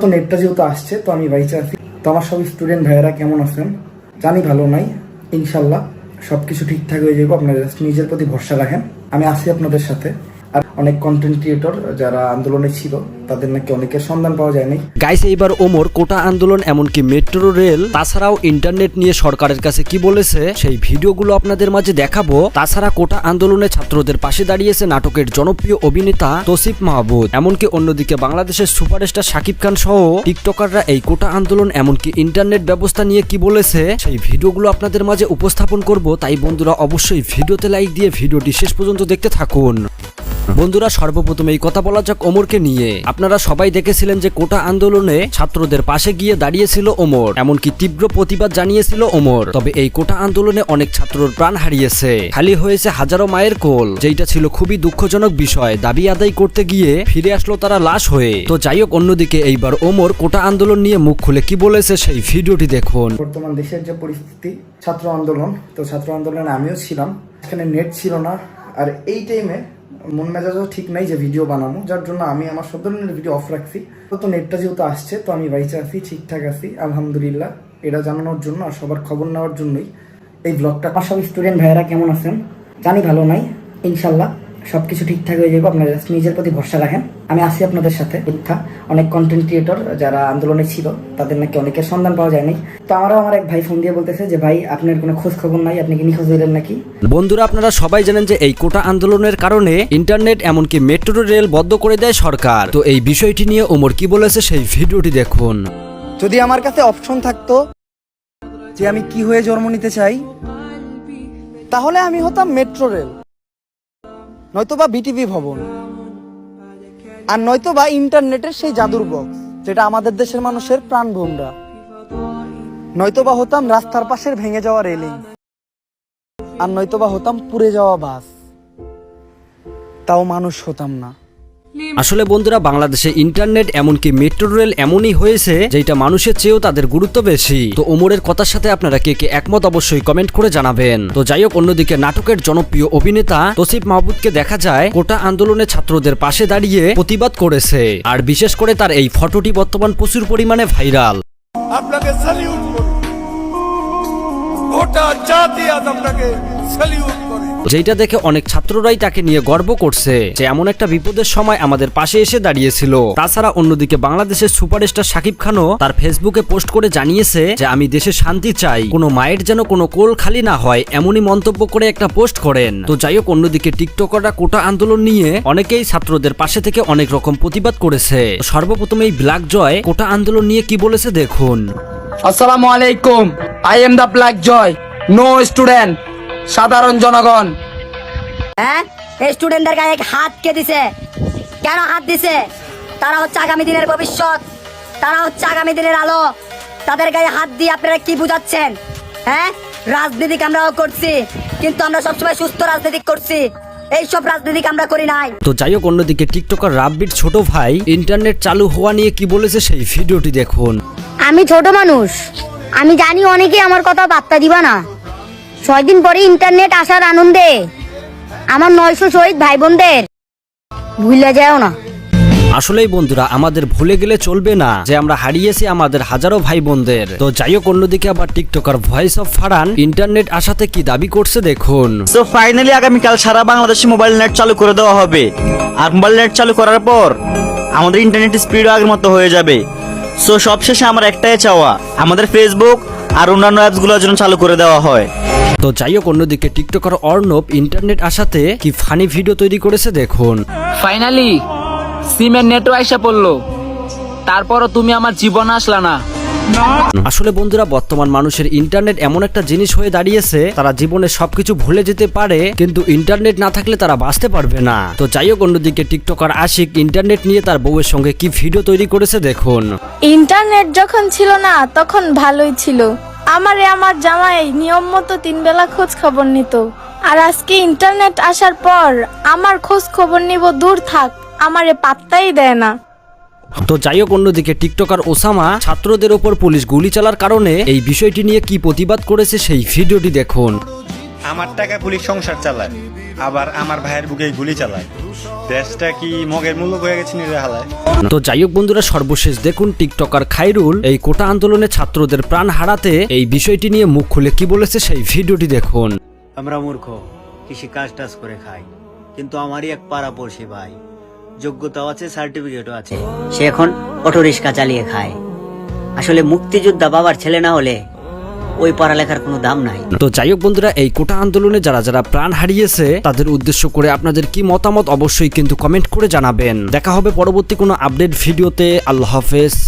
তো নেটটা যেহেতু আসছে, তো আমি বাইচে আছি তো আমার সব স্টুডেন্ট ভাইয়েরা কেমন আছেন? জানি ভালো নাই, ইনশাল্লাহ সব কিছু ঠিকঠাক হয়ে যাব, আপনারা নিজের প্রতি ভরসা রাখেন। আমি আছি আপনাদের সাথে। অনেক কন্টেন্ট ক্রিয়েটর যারা আন্দোলনে ছিল, তাদের নাকি অনেকের সন্ধান পাওয়া যায়নি। গাইস এইবার ওমর, কোটা আন্দোলন এমনকি মেট্রো রেল তাছাড়াও ইন্টারনেট নিয়ে সরকারের কাছে কি বলেছে, সেই ভিডিওগুলো আপনাদের মাঝে দেখাবো। তাছাড়া কোটা আন্দোলনে ছাত্রদের পাশে দাঁড়িয়েছে নাটকের জনপ্রিয় অভিনেতা তসিফ মাহবুব এমনকি অন্যদিকে বাংলাদেশের সুপারস্টার শাকিব খান সহ টিকটকাররা এই কোটা আন্দোলন এমনকি ইন্টারনেট ব্যবস্থা নিয়ে কি বলেছে, সেই ভিডিওগুলো আপনাদের মাঝে উপস্থাপন করব। তাই বন্ধুরা, অবশ্যই ভিডিওতে লাইক দিয়ে ভিডিওটি শেষ পর্যন্ত দেখতে থাকুন। বন্ধুরা, সর্বপ্রথম এই কথা বলা যাক ওমরকে নিয়ে। আপনারা সবাই দেখেছিলেন যে কোটা আন্দোলনে ছাত্রদের পাশে গিয়ে দাঁড়িয়েছিল ওমর। এমনকি তীব্র প্রতিবাদ জানিয়েছিল ওমর। তবে এই কোটা আন্দোলনে অনেক ছাত্রর প্রাণ হারিয়েছে। খালি হয়েছে হাজারো মায়ের কোল যেটা ছিল খুবই দুঃখজনক বিষয়। দাবি আদায় করতে গিয়ে ফিরে আসলো তারা লাশ হয়ে। তো যাই হোক, অন্যদিকে এইবার ওমর কোটা আন্দোলন নিয়ে মুখ খুলে কি বলেছে সেই ভিডিওটি দেখুন। বর্তমান দেশের যে পরিস্থিতি, ছাত্র আন্দোলন, তো ছাত্র আন্দোলনে আমিও ছিলাম। এখানে নেট ছিল না। আর এই টাইমে মন মেজাজও ঠিক নাই যে ভিডিও বানানো যার জন্য আমি আমার সব ধরনের ভিডিও অফ রাখছি। তো নেটটা যেহেতু আসছে, তো আমি বাইচে আছি, ঠিকঠাক আছি, আলহামদুলিল্লাহ। এটা জানানোর জন্য আর সবার খবর নেওয়ার জন্যই। এই ব্লগটা আমার সব স্টুডেন্ট ভাইয়েরা কেমন আছেন? জানি ভালো নাই, ইনশাল্লাহ। সব কিছু ঠিকঠাক হয়ে যাবে আপনারা just নিজের প্রতি ভরসা রাখেন। আমি আছি আপনাদের সাথে মিথ্যা। অনেক কন্টেন্ট ক্রিয়েটর যারা আন্দোলনে ছিল তাদের নাকি অনেকের সন্ধান পাওয়া যায়নি। তো আমারও আমার এক ভাই ফোন দিয়ে বলতেছে যে ভাই আপনার কোনো খোঁজ খবর নাই? আপনি কি নিখোঁজ হইলেন নাকি? বন্ধুরা আপনারা সবাই জানেন যে এই কোটা আন্দোলনের কারণে ইন্টারনেট এমনকি মেট্রো রেল বন্ধ করে দেয় সরকার। তো এই বিষয়টি নিয়ে ওমর কি বলেছে সেই ভিডিওটি দেখুন। যদি আমার কাছে অপশন থাকতো যে আমি কি হয়ে জন্ম নিতে চাই তাহলে আমি হতাম মেট্রো রেল নয়তোবা বিটিভি ভবন। আর নয়তোবা ইন্টারনেটের সেই জাদুর বক্স যেটা আমাদের দেশের মানুষের প্রাণ ভোমরা। নয়তোবা হতাম রাস্তার পাশের ভেঙে যাওয়া রেলিং, আর নয়তোবা হতাম পুড়ে যাওয়া বাস। তাও মানুষ হতাম না। আসলে বন্ধুরা, বাংলাদেশে ইন্টারনেট এমনকি মেট্রো রেল এমনই হয়েছে যেটা মানুষের চেয়েও তাদের গুরুত্ব বেশি। তো ওমরের কথার সাথে আপনারা কে কে একমত অবশ্যই কমেন্ট করে জানাবেন। তো যাই হোক, অন্যদিকে নাটকের জনপ্রিয় অভিনেতা তসিফ মাহবুবকে দেখা যায়, কোটা আন্দোলনে ছাত্রদের পাশে দাঁড়িয়ে প্রতিবাদ করেছে। আর বিশেষ করে তার এই ফটোটি বর্তমান প্রচুর পরিমাণে ভাইরাল। আপনাকে স্যালিউট গোটা জাতি আজ আপনাকে স্যালিউট করে। যেটা দেখে অনেক ছাত্ররাই তাকে নিয়ে গর্ব করছে যে এমন একটা বিপদের সময় আমাদের পাশে এসে দাঁড়িয়েছিল। তাছাড়া অন্যদিকে বাংলাদেশের সুপারস্টার শাকিব খানও তার ফেসবুকে পোস্ট করে জানিয়েছে যে আমি দেশে শান্তি চাই। কোনো মায়ের যেন কোনো কোল খালি না হয় এমনই মন্তব্য করে একটা পোস্ট করেন। তো যাই হোক অন্যদিকে টিকটকাররা কোটা আন্দোলন নিয়ে অনেকেই ছাত্রদের পাশে থেকে অনেক রকম প্রতিবাদ করেছে। সর্বপ্রথম এই ব্ল্যাক জয় কোটা আন্দোলন নিয়ে কি বলেছে দেখুন। আসসালামু আলাইকুম। I am the black Joy no student সাধারণ জনগণ। হ্যাঁ? এই স্টুডেন্টদের গায়ে হাত কে দিছে? কেন হাত দিছে? তারা হচ্ছে আগামী দিনের ভবিষ্যৎ। তারা হচ্ছে আগামী দিনের আলো। তাদের গায়ে হাত দিয়ে আপনারা কি বুঝাচ্ছেন? হ্যাঁ? রাজনীতিক আমরাও করছি কিন্তু আমরা সবসময় সুস্থ রাজনীতি করছি। এইসব রাজনীতিক আমরা করি নাই। তো যাই হোক অন্যদিকে টিকটকার রাব্বির ছোট ভাই ইন্টারনেট চালু হওয়া নিয়ে কি বলেছে সেই ভিডিওটি দেখুন। আমি ছোট মানুষ। আমি জানি অনেকে আমার কথা বার্তা দিবা না। ছয় দিন পরে ইন্টারনেট আসার আনন্দে আমার নয়শো শহীদ ভাই বোনদের ভুলে যাও না। আসলেই বন্ধুরা আমাদের ভুলে গেলে চলবে না যে আমরা হারিয়েছি আমাদের হাজারো ভাই বোনদের তো যাই হোক অন্যদিকে আবার tiktoker voice of Faran internet আসাতে কি দাবি করছে দেখুন। তো ফাইনালি আগামীকাল সারা বাংলাদেশে মোবাইল নেট চালু করে দেওয়া হবে। আর মোবাইল নেট চালু করার পর আমাদের ইন্টারনেট স্পিডও আগের মতো হয়ে যাবে। সো সবশেষে আমার একটাই চাওয়া আমাদের ফেসবুক আর অন্যান্য অ্যাপসগুলোর জন্য চালু করে দেওয়া হয়। তো যাই হোক অন্যদিকে টিকটকার অর্ণব ইন্টারনেট আসাতে কি ফানি ভিডিও তৈরি করেছে দেখুন। ফাইনালি সিমের নেটও আইসা পড়ল। তারপরও তুমি আমার জীবন আসলা না। আসলে বন্ধুরা বর্তমান মানুষের ইন্টারনেট এমন একটা জিনিস হয়ে দাঁড়িয়েছে তারা জীবনে সবকিছু ভুলে যেতে পারে কিন্তু ইন্টারনেট না থাকলে তারা বাঁচতে পারবে না। তো যাই হোক অন্যদিকে টিকটকার আশিক ইন্টারনেট নিয়ে তার বউয়ের সঙ্গে কি ভিডিও তৈরি করেছে দেখুন। ইন্টারনেট যখন ছিল না তখন ভালোই ছিল। আমারে আমার জামাই নিয়ম মতো তিন বেলা খোঁজ খবর নিত। আর আজকে ইন্টারনেট আসার পর আমার খোঁজ খবর নিব দূর থাক আমারে পাত্তাই দেয় না। তো যাই হোক অন্যদিকে টিকটকার ওসামা ছাত্রদের ওপর পুলিশ গুলি চালার কারণে এই বিষয়টি নিয়ে কি প্রতিবাদ করেছে সেই ভিডিওটি দেখুন। আমার টাকা পুলিশ সংসার চালায়। আবার আমার ভাইয়ের বুকে গুলি চালায়। দেশটা কি মগের মূল্য হয়ে গেছে নিরে হালায়? তো যাই হোক বন্ধুরা সর্বশেষ দেখুন টিকটকার খাইরুল এই কোটা আন্দোলনে ছাত্রদের প্রাণ হারাতে এই বিষয়টি নিয়ে মুখ খুলে কি বলেছে সেই ভিডিওটি দেখুন। আমরা মূর্খ কৃষি কাজ টাজ করে খাই। কিন্তু আমারই এক পাড়া পড়শি ভাই যোগ্যতাও আছে সার্টিফিকেটও আছে। সে এখন অটো রিক্সা চালিয়ে খায়। আসলে মুক্তিযোদ্ধা বাবার ছেলে না হলে ওই পড়ালেখার কোনো দাম নাই। তো যাই হোক বন্ধুরা, এই কোটা আন্দোলনে যারা যারা প্রাণ হারিয়েছে, তাদের উদ্দেশ্য করে আপনাদের কি মতামত অবশ্যই কিন্তু কমেন্ট করে জানাবেন। দেখা হবে পরবর্তী কোনো আপডেট ভিডিওতে। আল্লাহ হাফেজ।